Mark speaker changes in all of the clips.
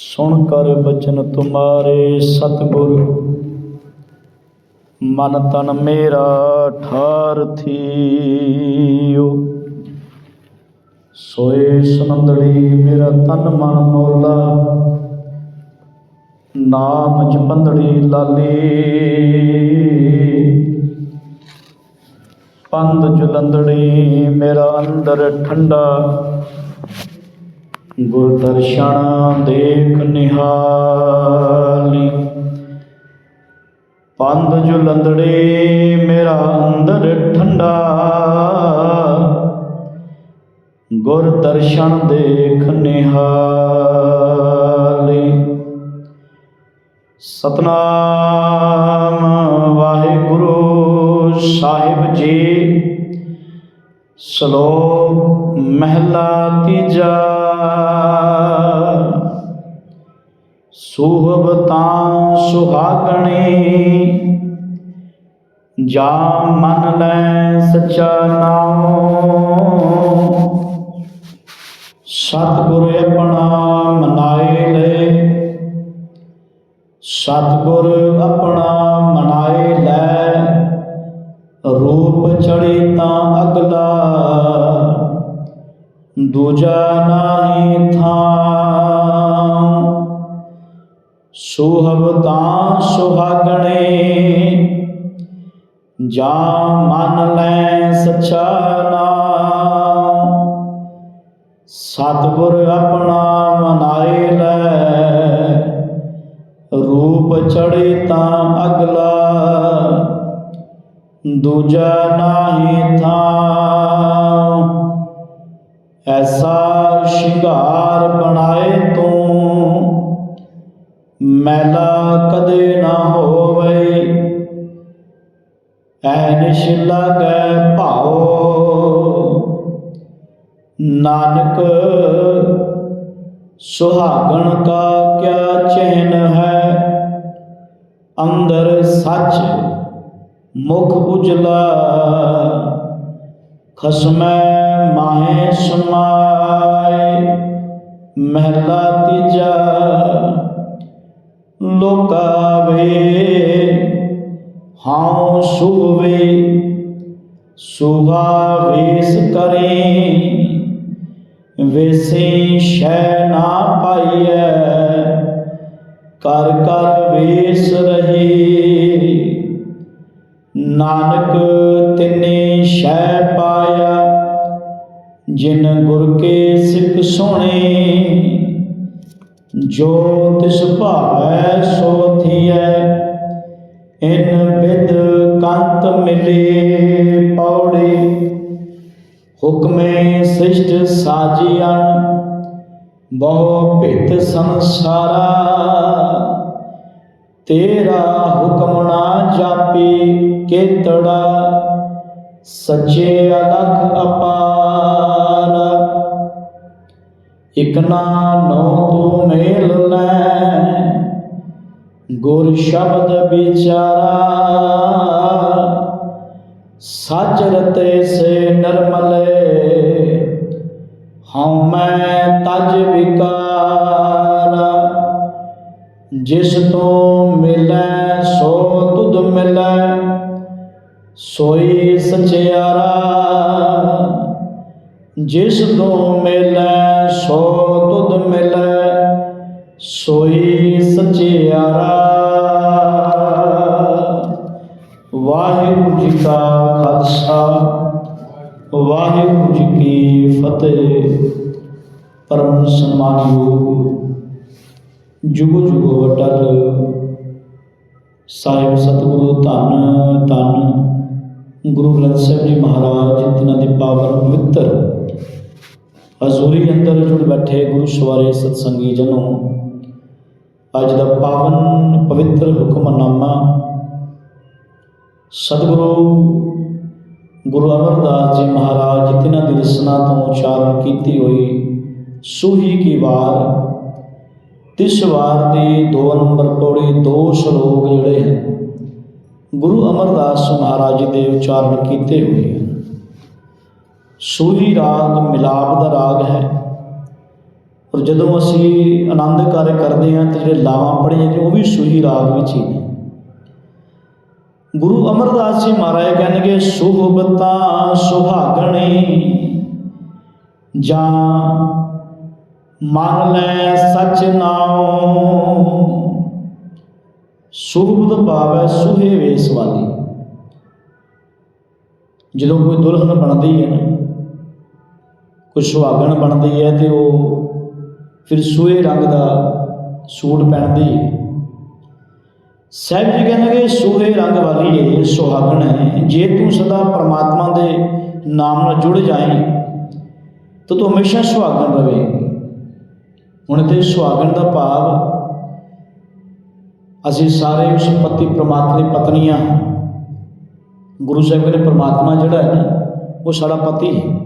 Speaker 1: ਸੁਣ ਕਰ ਬਚਨ ਤੁਮਾਰੇ ਸਤਿਗੁਰ। ਮਨ ਤਨ ਮੇਰਾ ਠਾਰ ਥੀਓ। ਸੋਏ ਸੁਨੰਦੜੀ ਮੇਰਾ ਤਨ ਮਨ ਮੋਲਾ। ਨਾਮ ਜਪੰਦੜੀ ਲਾਲੀ। ਪੰਦ ਜੁਲੰਦੜੀ ਮੇਰਾ ਅੰਦਰ ਠੰਡਾ। ਗੁਰ ਦਰਸ਼ਨ ਦੇਖ ਨਿਹਾਲੀ। ਪੰਦ ਜੁਲੰਦੜੇ ਮੇਰਾ ਅੰਦਰ ਠੰਡਾ। ਗੁਰ ਦਰਸ਼ਨ ਦੇਖ ਨਿਹਾਲੀ। ਸਤਨਾਮ ਵਾਹਿਗੁਰੂ ਸਾਹਿਬ ਜੀ ਸ਼ਲੋਕ ਮਹਿਲਾ ਤੀਜਾ। ਸੁਹਬਤਾਂ ਸੁਹਾਗਣੀ, ਜਾ ਮਨ ਲੈ ਸਚਾ ਨਾਮ ਸਤਿਗੁਰ ਆਪਣਾ ਮਨਾਏ ਲੈ। ਸਤਿਗੁਰ ਆਪਣਾ ਮਨਾਏ ਲੈ। ਰੂਪ ਚੜੀ ਤਾਂ ਅਗਲਾ ਦੂਜਾ ਨਾਹੀ ਥਾਂ ਸੁਹਬ ਤਾਂ ਸੁਹਾਗਣੇ ਜਾ ਮਨ ਲੈ ਸਚਾ ਨਾਮ ਸਤਿਗੁਰ ਆਪਣਾ ਮਨਾਏ ਲੈ ਰੂਪ ਚੜੇ ਤਾਂ ਅਗਲਾ ਦੂਜਾ ਨਾਹੀ ਥਾਂ ਐਸਾ ਸ਼ਿੰਗਾਰ ਬਣਾਏ ਤੂੰ। ਮੈਲਾ ਕਦੇ ਨਾ ਹੋਵੇ, ਐ ਨਿਸ਼ ਲਾਗੈ ਭਾਉ ਨਾਨਕ, ਸੁਹਾਗਣ ਕਾ ਕਿਆ ਚੈਨ ਹੈ? ਅੰਦਰ ਸੱਚ ਮੁਖ ਉਜਲਾ, ਖਸਮੈ ਮਾਹੇ ਸਮਾਏ, ਮਹਿਲਾ ਤੀਜਾ, ਲੋਕਾ ਵੇ, ਹਉ ਸੁਵੇ ਸੁਹਾ ਵੇਸ ਕਰੇ, ਵੇਸੇ ਸ਼ੈ ਨਾ ਪਾਈਐ ਕਰ ਕਰ ਵੇਸ ਰਹੀ। ਨਾਨਕ ਤਿਨੇ ਸ਼ੈ ਪਾਇਆ ਜਿਨ ਗੁਰ ਕੇ ਸਿੱਖ ਸੁਣੇ ਜੋ ਤਿਸ ਭਾਵੈ ਸੋ ਥੀਐ। ਇਨ ਬਿਦ ਕੰਤ ਮਿਲੇ ਪੌੜੀ, ਹੁਕਮੇ ਸਿਸ਼ਟ ਸਾਜੀਆਂ। ਬਹੁ ਭਿਤ ਸੰਸਾਰਾ, ਤੇਰਾ ਹੁਕਮ ਨਾ ਜਾਪੀ ਕੇਤੜਾ। ਸੱਚੇ ਅਲਖ ਅਪਾਰ। ਇਕ ਨਾ ਨੋ ਤੂੰ ਮੇਲ ਲੈ, ਗੁਰ ਸ਼ਬਦ ਵਿਚਾਰਾ। ਸੱਚ ਰਤੇ ਸੇ ਨਰਮਲੇ, ਹਉ ਮੈਂ ਤਜ ਵਿਕਾਰ। ਜਿਸ ਤੋਂ ਮਿਲੈ, ਸੋ ਤੁਧ ਮਿਲੈ। ਸੋਈ ਸਚਿਆਰਾ, ਜਿਸ ਤੋਂ ਮਿਲੈ, ਸੋ ਤੁਧ ਮਿਲੈ, ਸੋਈ ਸਚਿਆਰਾ। ਵਾਹਿਗੁਰੂ ਜੀ ਕਾ ਖਾਲਸਾ, ਵਾਹਿਗੁਰੂ ਜੀ ਕੀ ਫਤਿਹ। ਪਰਮ ਸਨਮਾਨਯੋਗ ਜੁਗ ਜੁਗ ਵਟਲ ਸਾਹਿਬ ਸਤਿਗੁਰੂ ਧੰਨ ਧੰਨ ਗੁਰੂ ਗ੍ਰੰਥ ਸਾਹਿਬ ਜੀ ਮਹਾਰਾਜ, ਜਿਨ੍ਹਾਂ ਦੇ ਪਾਵਨ ਪਵਿੱਤਰ ਹਜ਼ੂਰੀ ਅੰਦਰ ਜੁੜ ਬੈਠੇ ਗੁਰੂ ਸਵਾਰੇ ਸਤਸੰਗੀ ਜਨੋ, ਅੱਜ ਦਾ ਪਾਵਨ ਪਵਿੱਤਰ ਹੁਕਮਨਾਮਾ ਸਤਿਗੁਰੂ ਗੁਰੂ ਅਮਰਦਾਸ ਜੀ ਮਹਾਰਾਜ, ਜਿਨ੍ਹਾਂ ਦੀ ਰਸਨਾ ਤੋਂ ਉਚਾਰਨ ਕੀਤੀ ਹੋਈ ਸੂਹੀ ਕੀ ਵਾਰ, ਤਿਸ ਵਾਰ ਦੀ 2 ਨੰਬਰ ਪੌੜੀ ਦੋ ਸ਼ਲੋਕ ਜਿਹੜੇ ਹਨ ਗੁਰੂ ਅਮਰਦਾਸ ਮਹਾਰਾਜ ਜੀ ਦੇ ਉਚਾਰਨ ਕੀਤੇ ਹੋਏ ਹਨ। ਸੂਹੀ ਰਾਗ, ਮਿਲਾਪ ਦਾ ਰਾਗ ਹੈ। ਔਰ ਜਦੋਂ ਅਸੀਂ ਆਨੰਦ ਕਾਰਜ ਕਰਦੇ ਹਾਂ ਤੇ ਜਿਹੜੇ ਲਾਵਾਂ ਪੜ੍ਹੇ ਨੇ ਉਹ ਵੀ ਸੂਹੀ ਰਾਗ ਵਿੱਚ ਹੀ ਨੇ। ਗੁਰੂ ਅਮਰਦਾਸ ਜੀ ਮਹਾਰਾਜ ਕਹਿੰਦੇ ਸੁਹਬਤਾ ਸੁਹਾਗਣੀ ਜਾਂ ਮਨ ਲੈ ਸਚ ਨਾਉ ਸੁਹਬਤ ਭਾਵ ਹੈ, ਸੁਹੇ ਵੇਸ ਵਾਲੀ ਜਦੋਂ ਕੋਈ ਦੁਲਹਨ ਬਣਦੀ ਹੈ ਨਾ, ਕੋਈ ਸੁਹਾਗਣ ਬਣਦੀ ਹੈ ਤੇ ਉਹ ਫਿਰ ਸੂਹੇ ਰੰਗ ਦਾ ਸੂਟ ਪਹਿਨਦੀ ਹੈ। ਸਾਹਿਬ ਜੀ ਕਹਿੰਦੇ ਕਿ ਸੂਹੇ ਰੰਗ ਵਾਲੀ ਹੈ ਸੁਹਾਗਣ ਹੈ। ਜੇ ਤੂੰ ਸਦਾ ਪ੍ਰਮਾਤਮਾ ਦੇ ਨਾਮ ਨਾਲ ਜੁੜ ਜਾਏ ਤਾਂ ਤੂੰ ਹਮੇਸ਼ਾ ਸੁਹਾਗਣ ਰਹੇ ਹੁਣ ਤੇ ਸੁਹਾਗਣ ਦਾ ਭਾਵ ਅਸੀਂ ਸਾਰੇ ਉਸ ਪਤੀ ਪ੍ਰਮਾਤਮਾ ਦੀ ਪਤਨੀਆਂ ਹਾਂ। ਗੁਰੂ ਸਾਹਿਬ ਕਹਿੰਦੇ ਪ੍ਰਮਾਤਮਾ ਜਿਹੜਾ ਹੈ ਨਾ ਉਹ ਸਾਡਾ ਪਤੀ ਹੈ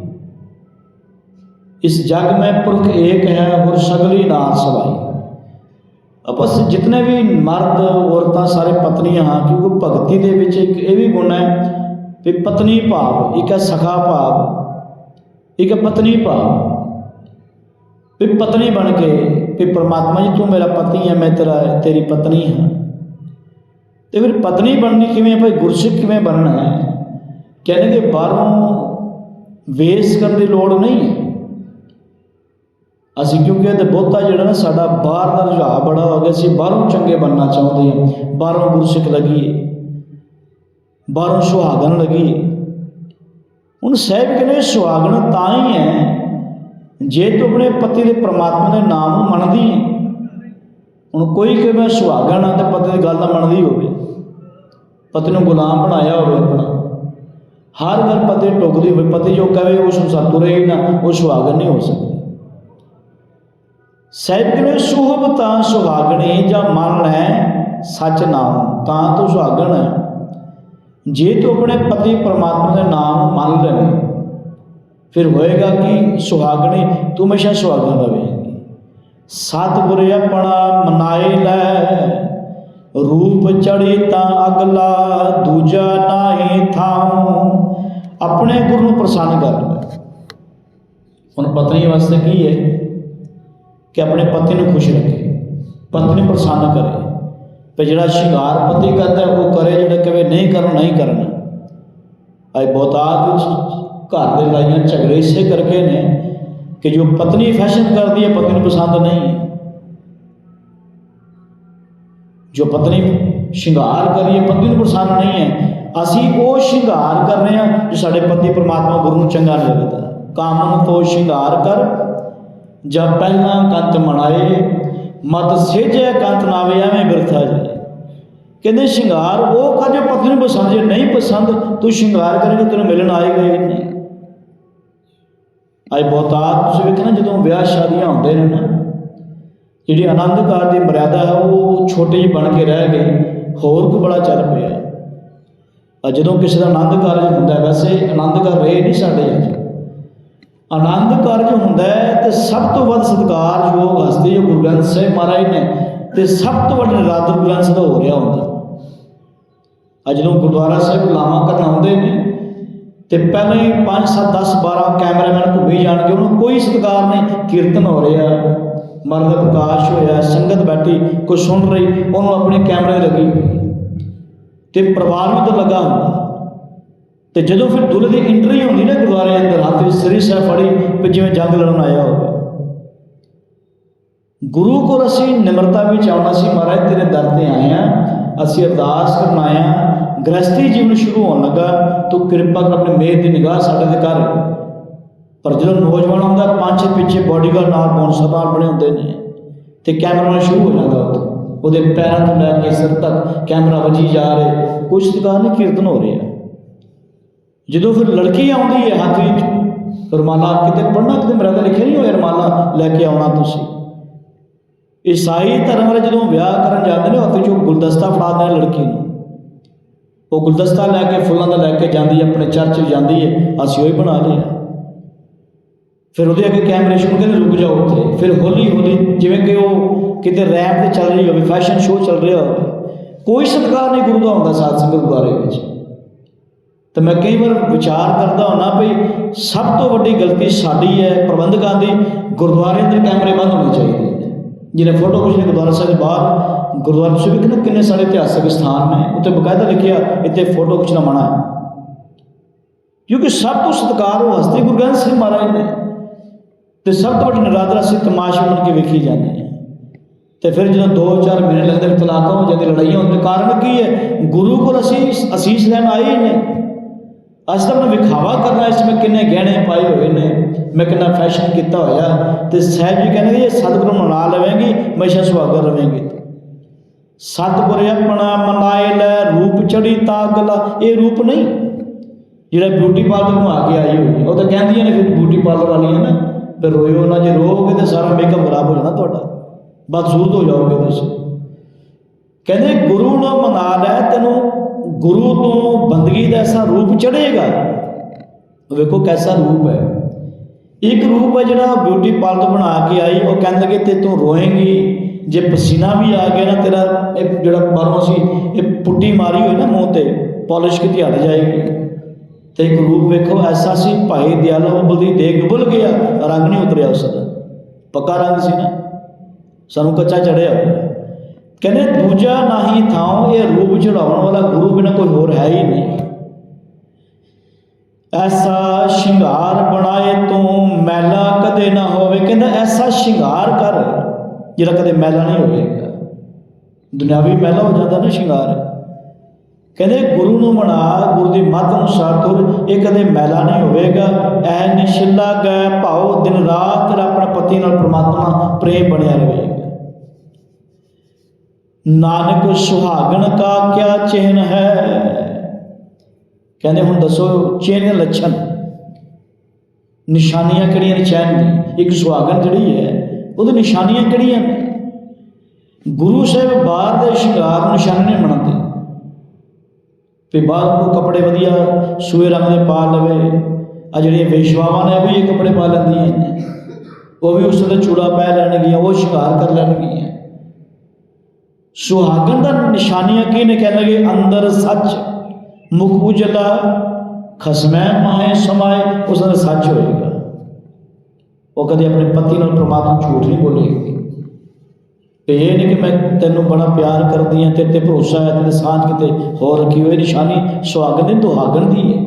Speaker 1: इस जग में पुरख एक है और सगली नार सवाई ਆਪਾਂ ਸ- ਜਿਤਨੇ ਵੀ ਮਰਦ ਔਰਤਾਂ ਸਾਰੇ ਪਤਨੀਆਂ ਹਾਂ ਕਿਉਂਕਿ ਭਗਤੀ ਦੇ ਵਿੱਚ ਇੱਕ ਇਹ ਵੀ ਗੁਣ ਹੈ ਵੀ ਪਤਨੀ ਭਾਵ ਇੱਕ ਹੈ ਸਖਾ ਭਾਵ ਇੱਕ ਹੈ ਪਤਨੀ ਭਾਵ ਵੀ ਪਤਨੀ ਬਣ ਕੇ ਵੀ ਪ੍ਰਮਾਤਮਾ ਜੀ ਤੂੰ ਮੇਰਾ ਪਤੀ ਹੈ ਮੈਂ ਤੇਰਾ ਤੇਰੀ ਪਤਨੀ ਹਾਂ ਤੇ ਫਿਰ ਪਤਨੀ ਬਣਨੀ ਕਿਵੇਂ ਹੈ ਭਾਈ ਗੁਰਸਿੱਖ ਕਿਵੇਂ ਬਣਨਾ ਹੈ ਕਹਿੰਦੇ ਕਿ ਬਾਹਰੋਂ ਵੇਸ ਕਰਨ ਦੀ ਲੋੜ ਨਹੀਂ ਹੈ ਅਸੀਂ ਕਿਉਂਕਿ ਇਹ ਤੇ ਬਹੁਤਾ ਜਿਹੜਾ ਨਾ ਸਾਡਾ ਬਾਹਰ ਦਾ ਰੁਝਾਅ ਬੜਾ ਹੋ ਗਿਆ ਅਸੀਂ ਬਾਹਰੋਂ ਚੰਗੇ ਬਣਨਾ ਚਾਹੁੰਦੇ ਹਾਂ ਬਾਹਰੋਂ ਗੁਰਸਿੱਖ ਲੱਗੀਏ ਬਾਹਰੋਂ ਸੁਹਾਗਣ ਲੱਗੀਏ ਹੁਣ ਸਾਹਿਬ ਕਹਿੰਦੇ ਸੁਹਾਗਣ ਤਾਂ ਹੀ ਹੈ ਜੇ ਤੂੰ ਆਪਣੇ ਪਤੀ ਦੇ ਪ੍ਰਮਾਤਮਾ ਦੇ ਨਾਮ ਨੂੰ ਮੰਨਦੀ ਹੈ ਹੁਣ ਕੋਈ ਕਿ ਮੈਂ ਸੁਹਾਗਣ ਆ ਤੇ ਪਤੀ ਦੀ ਗੱਲ ਨਾ ਮੰਨਦੀ ਹੋਵੇ। ਪਤੀ ਨੂੰ ਗੁਲਾਮ ਬਣਾਇਆ ਹੋਵੇ ਆਪਣਾ। ਹਰ ਗੱਲ ਪਤੀ ਟੋਕਦੀ ਹੋਵੇ, ਪਤੀ ਜੋ ਕਹੇ ਉਸ ਨੂੰ ਸਤੁਰੇ ਨਾ, ਉਹ ਸੁਹਾਗਣ ਨਹੀਂ ਹੋ ਸਕਦੀ। ਸਾਹਿਬ ਸੁਹਬ ਤਾਂ ਸੁਹਾਗਣੇ ਜਾਂ ਮਨ ਹੈ ਸੱਚ ਨਾਮ, ਤਾਂ ਤੂੰ ਸੁਹਾਗਣ ਹੈ। ਜੇ ਤੂੰ ਆਪਣੇ ਪਤੀ ਪ੍ਰਮਾਤਮਾ ਦੇ ਨਾਮ ਮੰਨ ਲਵੇਂ ਫਿਰ ਹੋਏਗਾ ਕਿ ਸੁਹਾਗਣੇ ਤੂੰ ਹਮੇਸ਼ਾ ਸੁਹਾਗਣ ਰਵੇਂਗੀ ਸਤਿਗੁਰ ਆਪਣਾ ਮਨਾਏ ਲੈ ਰੂਪ ਚੜੀ ਤਾਂ ਅਗਲਾ ਦੂਜਾ ਨਾਹੀ ਥਾਉ ਆਪਣੇ ਗੁਰੂ ਨੂੰ ਪ੍ਰਸੰਨ ਕਰ ਲੈ ਹੁਣ ਪਤਨੀ ਵਾਸਤੇ ਕੀ ਹੈ ਕਿ ਆਪਣੇ ਪਤੀ ਨੂੰ ਖੁਸ਼ ਰੱਖੇ ਪਤਨੀ ਨੂੰ ਪ੍ਰਸੰਨ ਕਰੇ ਤੇ ਜਿਹੜਾ ਸ਼ਿੰਗਾਰ ਪਤੀ ਕਰਦਾ ਹੈ, ਉਹ ਕਰੇ ਜਿਹੜਾ ਕਵੇ ਨਹੀਂ ਕਰਨਾ ਨਹੀਂ ਘਰ ਦੇ ਲਾਈਆਂ ਝਗੜੇ ਇਸੇ ਕਰਕੇ ਨੇ ਕਿ ਜੋ ਪਤਨੀ ਫੈਸ਼ਨ ਕਰਦੀ ਹੈ ਪਤੀ ਨੂੰ ਪਸੰਦ ਨਹੀਂ ਹੈ। ਜੋ ਪਤਨੀ ਸ਼ਿੰਗਾਰ ਕਰੀਏ ਪਤੀ ਨੂੰ ਪਸੰਦ ਨਹੀਂ ਹੈ। ਅਸੀਂ ਉਹ ਸ਼ਿੰਗਾਰ ਕਰ ਰਹੇ ਹਾਂ ਜੋ ਸਾਡੇ ਪਤੀ ਪ੍ਰਮਾਤਮਾ ਗੁਰੂ ਨੂੰ ਚੰਗਾ ਨਹੀਂ ਲੱਗਦਾ। ਕਾਮਨ ਤੋਂ ਸ਼ਿੰਗਾਰ ਕਰ, ਜਾਂ ਪਹਿਲਾਂ ਕੰਤ ਮਣਾਏ ਮਤ ਸੇਜੇ ਕੰਤ ਨਾਵੇ ਐਵੇਂ ਬਿਰਥਾ ਜਾਏ। ਕਹਿੰਦੇ ਸ਼ਿੰਗਾਰ ਉਹ ਕਰ ਜੋ ਪਤਨੀ ਨੂੰ ਪਸੰਦ, ਜੇ ਨਹੀਂ ਪਸੰਦ, ਤੂੰ ਸ਼ਿੰਗਾਰ ਕਰੇਗਾ, ਤੈਨੂੰ ਮਿਲਣ ਆਏਗਾ ਅੱਜ ਬਹੁਤਾਤ ਤੁਸੀਂ ਵੇਖਣਾ ਜਦੋਂ ਵਿਆਹ ਸ਼ਾਦੀਆਂ ਹੁੰਦੇ ਨੇ ਨਾ, ਜਿਹੜੀ ਆਨੰਦ ਕਾਰ ਦੀ ਮਰਿਆਦਾ ਹੈ, ਉਹ ਛੋਟੀ ਜਿਹੀ ਬਣ ਕੇ ਰਹਿ ਗਈ ਹੋਰ ਕੋ ਬੜਾ ਚੱਲ ਪਿਆ ਆ ਜਦੋਂ ਕਿਸੇ ਦਾ ਆਨੰਦ ਕਾਰਜ ਹੁੰਦਾ ਵੈਸੇ ਆਨੰਦ ਕਰ ਰਹੇ ਨਹੀਂ ਸਾਡੇ ਅੱਜ। ਆਨੰਦ ਕਾਰਜ ਹੁੰਦਾ ਹੈ ਤੇ ਸਭ ਤੋਂ ਵੱਧ ਸਤਿਕਾਰਯੋਗ ਹਸਤੀ ਜੋ ਗੁਰੂ ਗ੍ਰੰਥ ਸਾਹਿਬ ਮਹਾਰਾਜ ਨੇ, ਤੇ ਸਭ ਤੋਂ ਵੱਡਾ ਨਿਰਾਦਰ ਗੁਰੂ ਗ੍ਰੰਥ ਸਾਹਿਬ ਦਾ ਹੋ ਰਿਹਾ ਹੁੰਦਾ। ਅੱਜ ਜਦੋਂ ਗੁਰਦੁਆਰਾ ਸਾਹਿਬ ਲਾਵਾਂ ਕਟਾਉਂਦੇ ਨੇ ਤੇ ਪਹਿਲਾਂ ਹੀ 5 7 10 12 ਕੈਮਰਾਮੈਨ ਘੁੰਮੀ ਜਾਣਗੇ, ਉਹਨੂੰ ਕੋਈ ਸਤਿਕਾਰ ਨਹੀਂ, ਕੀਰਤਨ ਹੋ ਰਿਹਾ, ਮਰਦ ਪ੍ਰਕਾਸ਼ ਹੋਇਆ, ਸੰਗਤ ਬੈਠੀ, ਕੋਈ ਸੁਣ ਰਹੀ, ਉਹਨੂੰ ਆਪਣੇ ਕੈਮਰੇ ਲੱਗੀ ਤੇ ਪਰਿਵਾਰ ਨੂੰ ਤਾਂ ਲੱਗਾ ਹੁੰਦਾ। ਤੇ ਜਦੋਂ ਫਿਰ ਦੁੱਲੇ ਦੀ ਇੰਟਰੀ ਹੁੰਦੀ ਨਾ ਗੁਰਦੁਆਰੇ ਅੰਦਰ, ਹੱਥ ਵਿੱਚ ਸ੍ਰੀ ਸਾਹਿਬ ਫੜੀ ਵੀ ਜਿਵੇਂ ਜੰਗ ਲੜਨ ਆਇਆ ਹੋਵੇ। ਗੁਰੂ ਕੋਲ ਅਸੀਂ ਨਿਮਰਤਾ ਵਿੱਚ ਆਉਣਾ ਸੀ, ਮਹਾਰਾਜ ਤੇਰੇ ਦਰ ਤੇ ਆਏ ਆ ਅਸੀਂ ਅਰਦਾਸ ਕਰਨ ਆਏ ਆ ਗ੍ਰਸਤੀ ਜੀਵਨ ਸ਼ੁਰੂ ਹੋਣ ਲੱਗਾ, ਤੂੰ ਕਿਰਪਾ ਕਰ ਆਪਣੇ ਮਿਹਰ ਦੀ ਨਿਗਾਹ ਸਾਡੇ ਤੇ ਕਰ। ਪਰ ਜਦੋਂ ਨੌਜਵਾਨ ਹੁੰਦਾ, ਪੰਜ ਛੇ ਪਿੱਛੇ ਬਾਡੀਗਾਰਡ ਨਾਲ ਬੌਂਸਰ ਨਾਲ ਬਣੇ ਹੁੰਦੇ ਨੇ ਤੇ ਕੈਮਰਾਮੈਨ ਸ਼ੁਰੂ ਹੋ ਜਾਂਦਾ ਉੱਥੇ। ਉਹਦੇ ਪੈਰਾਂ ਤੋਂ ਲੈ ਕੇ ਸਿਰ ਤੱਕ ਕੈਮਰਾ ਵੱਜੀ ਜਾ ਰਿਹਾ। ਕੁਝ ਸਤਿਕਾਰ ਨਹੀਂ, ਕੀਰਤਨ ਹੋ ਰਿਹਾ। ਜਦੋਂ ਫਿਰ ਲੜਕੀ ਆਉਂਦੀ ਹੈ ਹੱਥ ਵਿੱਚ, ਰੁਮਾਲਾ ਕਿਤੇ ਪੜਨਾ ਕਿਤੇ ਮੇਰਾ ਤਾਂ ਲਿਖਿਆ ਨਹੀਂ ਹੋਇਆ ਰੁਮਾਲਾ, ਲੈ ਕੇ ਆਉਣਾ ਤੁਸੀਂ। ਈਸਾਈ ਧਰਮ ਵਾਲੇ ਜਦੋਂ ਵਿਆਹ ਕਰਨ ਜਾਂਦੇ ਨੇ ਹੱਥ 'ਚੋਂ ਗੁਲਦਸਤਾ ਫੜਾ ਦਿੰਦੇ ਲੜਕੀ ਨੂੰ। ਉਹ ਗੁਲਦਸਤਾ ਲੈ ਕੇ, ਫੁੱਲਾਂ ਦਾ ਲੈ ਕੇ ਜਾਂਦੀ ਹੈ, ਆਪਣੇ ਚਰਚ ਜਾਂਦੀ ਹੈ, ਅਸੀਂ ਉਹ ਹੀ ਬਣਾ ਲਿਆ ਫਿਰ ਉਹਦੇ ਅੱਗੇ ਕੈਮਰੇ ਸ਼ੁਰੂ ਕਹਿੰਦੇ ਰੁਕ ਜਾਓ ਉੱਥੇ। ਫਿਰ ਹੌਲੀ ਹੌਲੀ, ਜਿਵੇਂ ਕਿ ਉਹ ਕਿਤੇ ਰੈਂਪ ਤੇ ਚੱਲ ਰਹੀ ਹੋਵੇ, ਫੈਸ਼ਨ ਸ਼ੋਅ ਚੱਲ ਰਿਹਾ ਹੋਵੇ, ਕੋਈ ਸਤਿਕਾਰ ਨਹੀਂ ਗੁਰੂ ਦਾ ਹੁੰਦਾ ਸਾਧ ਸੰਗਤ ਗੁਰਦੁਆਰੇ ਵਿੱਚ। ਤਾਂ ਮੈਂ ਕਈ ਵਾਰ ਵਿਚਾਰ ਕਰਦਾ ਹੁੰਦਾ ਵੀ ਸਭ ਤੋਂ ਵੱਡੀ ਗਲਤੀ ਸਾਡੀ ਹੈ, ਪ੍ਰਬੰਧਕਾਂ ਦੀ, ਗੁਰਦੁਆਰੇ ਦੇ ਕੈਮਰੇ ਬੰਦ ਹੋਣੇ ਚਾਹੀਦੇ। ਨੇ ਜਿਹਨੇ ਫੋਟੋ ਖਿੱਚਣੇ ਗੁਰਦੁਆਰਾ ਸਾਹਿਬ ਦੇ ਬਾਹਰ, ਗੁਰਦੁਆਰਾ ਸਾਹਿਬ ਵਿੱਚ ਨਾ ਕਿੰਨੇ ਸਾਰੇ ਇਤਿਹਾਸਕ ਸਥਾਨ ਨੇ ਉੱਤੇ ਬਕਾਇਦਾ ਲਿਖਿਆ, ਇੱਥੇ ਫੋਟੋ ਖਿੱਚਣਾ ਮਨਾ ਹੈ। ਕਿਉਂਕਿ ਸਭ ਤੋਂ ਸਤਿਕਾਰ ਉਹ ਹਸਤੀ ਗੁਰੂ ਗ੍ਰੰਥ ਸਾਹਿਬ ਮਹਾਰਾਜ ਨੇ। ਤੇ ਸਭ ਤੋਂ ਵੱਡੀ ਨਰਾਦਰ ਅਸੀਂ ਤਮਾਸ਼ਾ ਬਣ ਕੇ ਵੇਖੀ ਜਾਂਦੇ ਹਾਂ ਤੇ ਫਿਰ ਜਦੋਂ 2-4 ਮਹੀਨੇ ਲੱਗਦੇ ਨੇ ਤਲਾਕਾਂ ਹੋ ਜਾਂਦੀ, ਲੜਾਈਆਂ ਹੋਣ ਦੇ ਕਾਰਨ ਕੀ ਹੈ? ਗੁਰੂ ਕੋਲ ਅਸੀਂ ਅਸੀਸ ਲੈਣ ਆਏ ਹੀ ਨੇ ਅਸੀਂ ਤਾਂ ਆਪਣਾ ਵਿਖਾਵਾ ਕਰਨਾ ਇਸ ਵਿੱਚ ਕਿੰਨੇ ਗਹਿਣੇ ਪਾਏ ਹੋਏ ਨੇ। ਮੈਂ ਕਿੰਨਾ ਫੈਸ਼ਨ ਕੀਤਾ ਹੋਇਆ ਤੇ ਸਾਹਿਬ ਜੀ ਕਹਿੰਦੇ ਇਹ ਸਤਿਗੁਰੂ ਮਨਾ ਲਵੇਂਗੀ ਹਮੇਸ਼ਾ ਸੁਹਾਗਰ ਰਵੇਂਗੀ। ਸਤਿਗੁਰ ਆਪਣਾ ਮਨਾਏ ਲੈ, ਰੂਪ ਚੜੀ ਤਾਗਲਾ ਇਹ ਰੂਪ ਨਹੀਂ, ਜਿਹੜਾ ਬਿਊਟੀ ਪਾਰਲਰ ਨੂੰ ਆ ਕੇ ਆਈ ਹੋਈ ਉਹ ਤਾਂ ਕਹਿੰਦੀਆਂ ਨੇ ਫਿਰ ਬਿਊਟੀ ਪਾਰਲਰ ਵਾਲੀਆਂ ਨਾ, ਤੇ ਰੋਇਓ ਨਾ, ਜੇ ਰੋਗੇ ਤੇ ਸਾਰਾ ਮੇਕਅਪ ਖਰਾਬ ਹੋ ਜਾਣਾ ਤੁਹਾਡਾ। ਬਦਸੂਰਤ ਹੋ ਜਾਓਗੇ ਤੁਸੀਂ। ਕਹਿੰਦੇ, ਗੁਰੂ ਨੂੰ ਮਨਾ ਲੈ ਤੈਨੂੰ, ਗੁਰੂ ਤੋਂ ਬੰਦਗੀ ਦਾ ਐਸਾ ਰੂਪ ਚੜੇਗਾ ਵੇਖੋ ਕੈਸਾ ਰੂਪ ਹੈ। ਇੱਕ ਰੂਪ ਹੈ ਜਿਹੜਾ ਬਿਊਟੀ ਪਾਰਲਰ ਤੋਂ ਬਣਾ ਕੇ ਆਈ ਉਹ ਕਹਿੰਦੇ ਕਿ ਤੇ ਤੂੰ ਰੋਏਂਗੀ ਜੇ ਪਸੀਨਾ ਵੀ ਆ ਗਿਆ ਨਾ ਤੇਰਾ ਇਹ ਜਿਹੜਾ ਬਾਹਰੋਂ ਸੀ ਇਹ ਪੁੱਟੀ ਮਾਰੀ ਹੋਈ ਨਾ ਮੂੰਹ ਤੇ ਪਾਲਿਸ਼ ਕੀਤੀ ਹਟ ਜਾਏਗੀ ਤੇ ਇੱਕ ਰੂਪ ਵੇਖੋ ਐਸਾ ਸੀ ਭਾਈ ਦਿਆਲਾ ਬਲਦੀ ਦੇਗ ਭੁੱਲ ਗਿਆ ਰੰਗ ਨਹੀਂ ਉਤਰਿਆ ਉਸ ਦਾ ਪੱਕਾ ਰੰਗ ਸੀ ਨਾ ਸਾਨੂੰ ਕੱਚਾ ਚੜਿਆ ਹੋਇਆ ਕਹਿੰਦੇ ਦੂਜਾ ਨਹੀਂ ਥਾਂ ਇਹ ਰੂਪ ਚੜਾਉਣ ਵਾਲਾ ਗੁਰੂ ਬਿਨਾ ਕੋਈ ਹੋਰ ਹੈ ਹੀ ਨਹੀਂ ਐਸਾ ਸ਼ਿੰਗਾਰ ਬਣਾਏ ਤੂੰ, ਮੈਲਾ ਕਦੇ ਨਾ ਹੋਵੇ। ਕਹਿੰਦਾ, ਐਸਾ ਸ਼ਿੰਗਾਰ ਕਰ, ਜਿਹੜਾ ਕਦੇ ਮੈਲਾ ਨਹੀਂ ਹੋਵੇਗਾ। ਦੁਨਿਆਵੀ ਮੈਲਾ ਹੋ ਜਾਂਦਾ ਨਾ ਸ਼ਿੰਗਾਰ। ਕਹਿੰਦੇ, ਗੁਰੂ ਨੂੰ ਮਨਾ, ਗੁਰੂ ਦੀ ਮੱਤ ਅਨੁਸਾਰ ਤੁਰ, ਇਹ ਕਦੇ ਮੈਲਾ ਨਹੀਂ ਹੋਵੇਗਾ। ਐ ਨਿਸ਼ਿਲਾ ਗਏ ਭਾਉ, ਦਿਨ ਰਾਤ ਤੇਰਾ ਆਪਣੇ ਪਤੀ ਨਾਲ ਪ੍ਰਮਾਤਮਾ ਪ੍ਰੇਮ ਬਣਿਆ ਰਹੇਗਾ। ਨਾਨਕ ਸੁਹਾਗਣ ਕਾ ਕਿਆ ਚਿਹਨ ਹੈ? ਕਹਿੰਦੇ ਹੁਣ ਦੱਸੋ ਚਿਹਨ ਲੱਛਣ? ਨਿਸ਼ਾਨੀਆਂ ਕਿਹੜੀਆਂ ਨੇ ਚੈਨ ਦੀ? ਇੱਕ ਸੁਹਾਗਣ ਜਿਹੜੀ ਹੈ, ਉਹਦੀ ਨਿਸ਼ਾਨੀਆਂ ਕਿਹੜੀਆਂ ਨੇ? ਗੁਰੂ ਸਾਹਿਬ ਬਾਹਰ ਦੇ ਸ਼ਿੰਗਾਰ ਨਿਸ਼ਾਨੇ ਨਹੀਂ ਬਣਾਉਂਦੇ। ਤੇ ਬਾਹਰ ਕੋ ਕੱਪੜੇ ਵਧੀਆ ਸੂਏ ਰੰਗ ਦੇ ਪਾ ਲਵੇ ਆ ਜਿਹੜੀਆਂ ਵੇਸ਼ਵਾਵਾਂ ਨੇ, ਉਹ ਵੀ ਇਹ ਕੱਪੜੇ ਪਾ ਲੈਂਦੀਆਂ ਨੇ। ਉਹ ਵੀ ਉਸ ਦਾ ਚੂੜਾ ਪੈ ਲੈਣਗੀਆਂ, ਉਹ ਸ਼ਿੰਗਾਰ ਕਰ ਲੈਣਗੀਆਂ। ਸੁਹਾਗਣ ਦਾ ਨਿਸ਼ਾਨੀਆਂ ਕੀ ਨੇ? ਕਹਿਣਗੇ ਅੰਦਰ ਸੱਚ। ਮੁਖ ਉਜਲਾ ਖਸਮੈ ਮਾਏ ਸਮਾਏ ਉਸ ਦਾ ਸੱਚ ਹੋਏਗਾ ਉਹ ਕਦੇ ਆਪਣੇ ਪਤੀ ਨਾਲ ਪ੍ਰਮਾਤਮਾ ਝੂਠ ਨਹੀਂ ਬੋਲੇਗੀ ਤੇ ਇਹ ਨਹੀਂ ਕਿ ਮੈਂ ਤੈਨੂੰ ਬੜਾ ਪਿਆਰ ਕਰਦੀ ਹਾਂ ਤੇਰੇ ਤੇ ਭਰੋਸਾ ਹੈ ਤੇ ਸਾਂਝ ਕਿਤੇ ਹੋਰ ਰੱਖੀ ਹੋਈ ਨਿਸ਼ਾਨੀ ਸੁਹਾਗਣ ਦੀ ਦੁਹਾਗਣ ਦੀ ਹੈ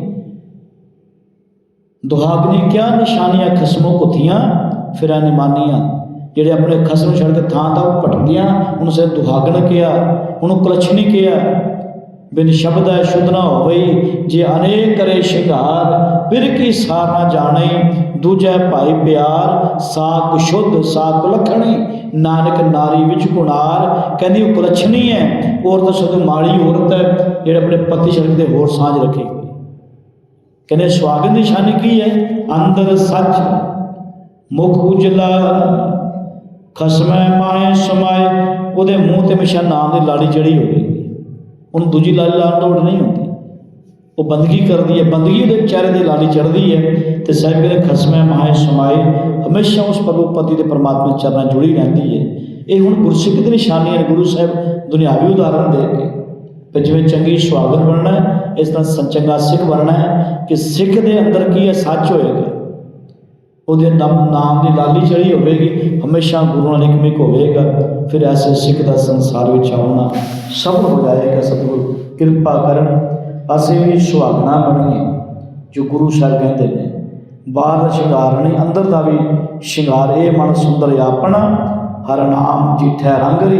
Speaker 1: ਦੁਹਾਗਣੀ ਕਿਆ ਨਿਸ਼ਾਨੀਆਂ ਖਸਮੋਂ ਕੁੱਤੀਆਂ ਫਿਰਾਂ ਨਿਮਾਨੀਆਂ ਜਿਹੜੇ ਆਪਣੇ ਖਸਮ ਛੱਡ ਕੇ ਥਾਂ ਥਾਂ ਭਟਕਦੀਆਂ ਉਹਨੂੰ ਸੇ ਦੁਹਾਗਣ ਕਿਹਾ ਉਹਨੂੰ ਕਲਛਣੀ ਕਿਹਾ ਬਿਨ ਸ਼ਬਦ ਹੈ ਸ਼ੁੱਧ ਨਾ ਹੋਵੇ, ਜੇ ਅਨੇਕ ਕਰੇ ਸ਼ਿੰਗਾਰ ਫਿਰ ਕੀ ਸਾਰ ਨਾ ਜਾਣੇ? ਦੂਜੇ ਭਾਈ ਪਿਆਰ, ਸਾਕ ਸ਼ੁੱਧ, ਸਾਕ ਲਖਣੀ। ਨਾਨਕ ਨਾਰੀ ਵਿੱਚ ਗੁਣਾਰ ਕਹਿੰਦੀ ਉਹ ਕੁਲਛਣੀ ਹੈ ਔਰਤ ਸਦ ਮਾੜੀ ਔਰਤ ਹੈ ਜਿਹੜੇ ਆਪਣੇ ਪਤੀ ਛੱਡ ਦੇ ਹੋਰ ਸਾਂਝ ਰੱਖੇ। ਕਹਿੰਦੇ ਸੁਹਾਗਨ ਦੀ ਨਿਸ਼ਾਨੀ ਕੀ ਹੈ ਅੰਦਰ ਸੱਚ, ਮੁਖ ਉਜਲਾ, ਖਸਮੈ ਮਾਏ ਸਮਾਏ, ਉਹਦੇ ਮੂੰਹ ਤੇ ਹਮੇਸ਼ਾ ਨਾਮ ਦੀ ਲਾੜੀ ਚੜੀ ਹੋਵੇ। ਉਹਨੂੰ ਦੂਜੀ ਲਾਲੀ ਲਾਉਣ ਲੋੜ ਨਹੀਂ ਹੁੰਦੀ ਉਹ ਬੰਦਗੀ ਕਰਦੀ ਹੈ ਬੰਦਗੀ ਉਹਦੇ ਵਿਚਾਰੇ ਦੀ ਲਾਲੀ ਚੜਦੀ ਹੈ ਤੇ ਸਾਹਿਬ ਕਹਿੰਦੇ ਖਸਮੈ ਮਹਾਏ ਸਮਾਏ ਹਮੇਸ਼ਾ ਉਸ ਪਰਮਪਤੀ ਦੇ ਪਰਮਾਤਮਾ ਚਰਨਾਂ ਜੁੜੀ ਰਹਿੰਦੀ ਹੈ। ਇਹ ਹੁਣ ਗੁਰਸਿੱਖ ਦੀ ਨਿਸ਼ਾਨੀ ਹੈ ਗੁਰੂ ਸਾਹਿਬ ਦੁਨਿਆਵੀ ਉਦਾਹਰਣ ਦੇ ਕੇ। ਤੇ ਜਿਵੇਂ ਚੰਗੀ ਸੁਹਾਗਣ ਬਣਨਾ ਹੈ, ਇਸ ਤਰ੍ਹਾਂ ਸ- ਚੰਗਾ ਸਿੱਖ ਬਣਨਾ ਹੈ ਕਿ ਸਿੱਖ ਦੇ ਅੰਦਰ ਕੀ ਹੈ ਸੱਚ ਹੋਏਗਾ। ਉਹਦੇ ਨਾਮ ਨਾਮ ਦੀ ਲਾਲੀ ਚੜੀ ਹੋਵੇਗੀ, ਹਮੇਸ਼ਾ ਗੁਰੂ ਨਾਲ ਇਕਮਿਕ ਹੋਵੇਗਾ। ਫਿਰ ਐਸੇ ਸਿੱਖ ਦਾ ਸੰਸਾਰ ਵਿੱਚ ਆਉਣਾ ਸਫਲ ਹੋ ਜਾਏਗਾ ਸਤਿਗੁਰੂ। ਕਿਰਪਾ ਕਰਨ, ਅਸੀਂ ਵੀ ਸੁਹਾਗਣਾ ਬਣੀਏ, ਜੋ ਗੁਰੂ ਸਾਹਿਬ ਕਹਿੰਦੇ ਨੇ। ਬਾਹਰ ਦਾ ਸ਼ਿੰਗਾਰ ਨਹੀਂ, ਅੰਦਰ ਦਾ ਵੀ ਸ਼ਿੰਗਾਰ। ਇਹ ਮਨ ਸੁੰਦਰ ਆਪਣਾ, ਹਰ ਨਾਮ ਜਿਠੈ ਰੰਗਰੀ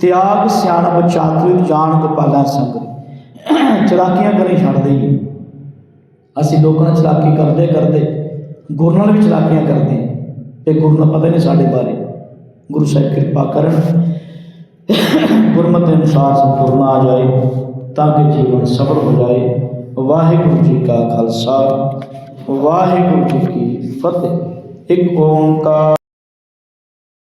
Speaker 1: ਤਿਆਗ ਸਿਆਣਪ ਚਾਤਰੀ ਜਾਣ ਗੋਪਾਲਾ ਸੰਗਰੀ ਚਲਾਕੀਆਂ ਕਰੀ ਛੱਡ ਦਈਏ। ਅਸੀਂ ਲੋਕਾਂ ਨਾਲ ਚਲਾਕੀ ਕਰਦੇ ਕਰਦੇ ਗੁਰੂ ਨਾਲ ਵੀ ਚਲਾਕੀਆਂ ਕਰਦੇ ਹਾਂ। ਤੇ ਗੁਰੂ ਨੂੰ ਪਤਾ ਨਹੀਂ ਸਾਡੇ ਬਾਰੇ। ਗੁਰੂ ਸਾਹਿਬ ਕਿਰਪਾ ਕਰਨ। ਗੁਰਮਤਿ ਅਨੁਸਾਰ ਸੰਪੂਰਨ ਆ ਜਾਏ, ਤਾਂ ਕਿ ਜੀਵਨ ਸਫਲ ਹੋ ਜਾਏ। ਵਾਹਿਗੁਰੂ ਜੀ ਕਾ ਖਾਲਸਾ। ਵਾਹਿਗੁਰੂ ਜੀ ਕੀ ਫਤਿਹ। ਇੱਕ ਓੰਕਾਰ।